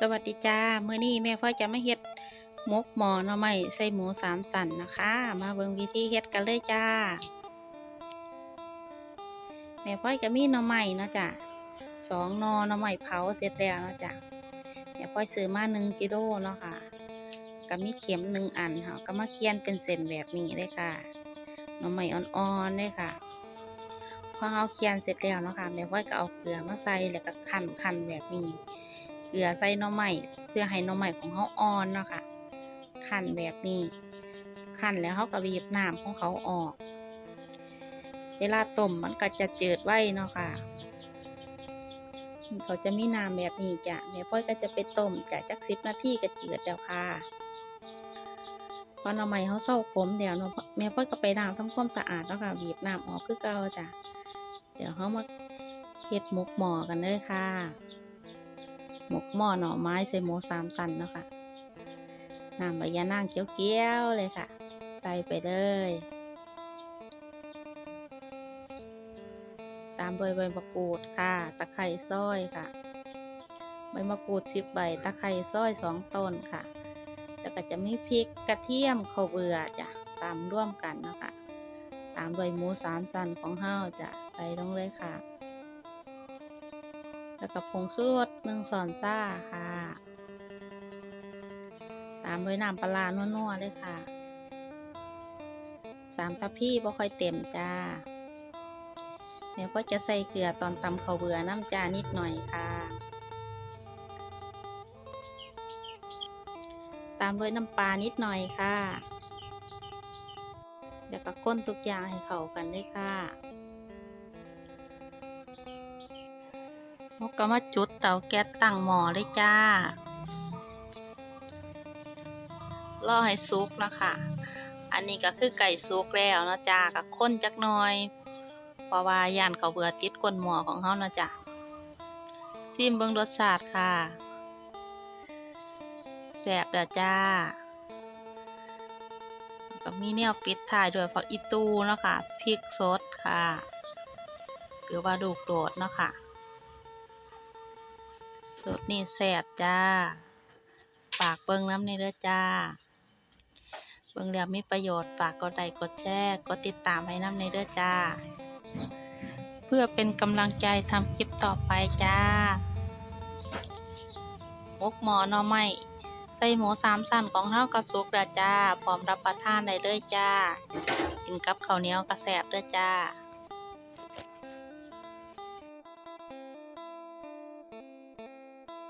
สวัสดีจ้าเมื้อนี้แม่พ่อยจะมาเฮ็ดมกหมอหน่อไม้ใส่หมูสามสันนะคะ มาเบิ่งวิธีเฮ็ดกันเลยจ้า แม่พ่อยก็มีหน่อไม้เนาะจ้ะสองนอหน่อไม้เผาเสร็จแล้วเนาะจ้ะแม่พ่อยซื้อมาหนึ่งกิโลเนาะค่ะก็มีเข็มหนึ่งอันค่ะก็มาเคียนเป็นเส้นแบบนี้เลยค่ะหน่อไม้อ่อนๆเลยค่ะพอเอาเคียนเสร็จแล้วเนาะค่ะแม่พ่อยก็เอาเกลือมาใส่แล้วก็คั่นคั่นแบบนี้ ลือใส่น่อไม้เพื่อให้น่อไม้ของเขาอ่อนเนาะค่ะคั่นแบบนี้คั่นแล้วเขาก็บีบน้ำของเขาออก เวลาต้มมันก็จะเจืดไว้เนาะค่ะเขาจะมีน้ำแบบนี้จ้ะแม่พ่อยก็จะไปต้มจ้ะจักสิบนาทีก็เจืดแล้วค่ะพอหน่อไม้เขาเศร้าขมเดี๋ยวเนาะแม่พ่อยก็ไปล้างทำความสะอาดเนาะค่ะบีบน้ำออกคือเก่าจ้ะเดี๋ยวเขามาเฮ็ดหมกหมอกันเลยค่ะ หมกหม้อหน่อไม้ใส่หมูสามสันเนาะค่ะน้ำใบยะนางเขียวๆเลยค่ะใส่ไปเลย ตามโดวยใบมะกรูดค่ะ ตะไคร้ซอยค่ะ ใบมะกรูดสิบใบ ตะไคร้ซอยสองต้นค่ะ แล้วก็จะมีพริกกระเทียมข้าวเบื่อจ้ะตามร่วมกันนะคะ ตามด้วยหมูสามสันของเฮาจะใส่ลงเลยค่ะ แล้วก็ผงชูรสหนึ่งส่อนซ่าค่ะ ตามด้วยน้ำปลาร้านัวๆเลยค่ะสามทัพพี่บ่ค่อยเต็มจ้าเดี๋ยวก็จะใส่เกลือตอนตำข้าวเบื่อน้ำจานิดหน่อยค่ะ ตามด้วยน้ำปลานิดหน่อยค่ะ เดี๋ยวก็ก้นทุกอย่างให้เข้ากันเลยค่ะ มกก็มาจุดเตาแก๊สตั้งหม้อเลยจ้า รอให้สุกนะคะ อันนี้ก็คือไก่สุกแล้วนะจ้ากับข้นจักหน่อยเพราะว่าย่านเขาเบื่อติดก้นหม้อของเขานะจ้ะซิมเบิ่งรสชาติค่ะแซ่บเด้อจ้าก็มีแนวปิดท้ายด้วยผักอีตูเนาะค่ะพริกสดค่ะ หรือว่าดูกโดดเนาะค่ะ สูตรนี่แซ่บจ้าฝากเบิ่งน้ำในเด้อจ้า เบิ่งแล้วมีประโยชน์ฝากกดไลค์กดแชร์กดติดตามให้น้ำในเด้อจ้า เพื่อเป็นกำลังใจทำคลิปต่อไปจ้าหมกหมอนอไม้ใส่หมูสามสั้นของเฮากระสุกเด้อจ้า พร้อมรับประทานได้เลยจ้า กินกับข้าวเหนียวกระแสบเด้อจ้า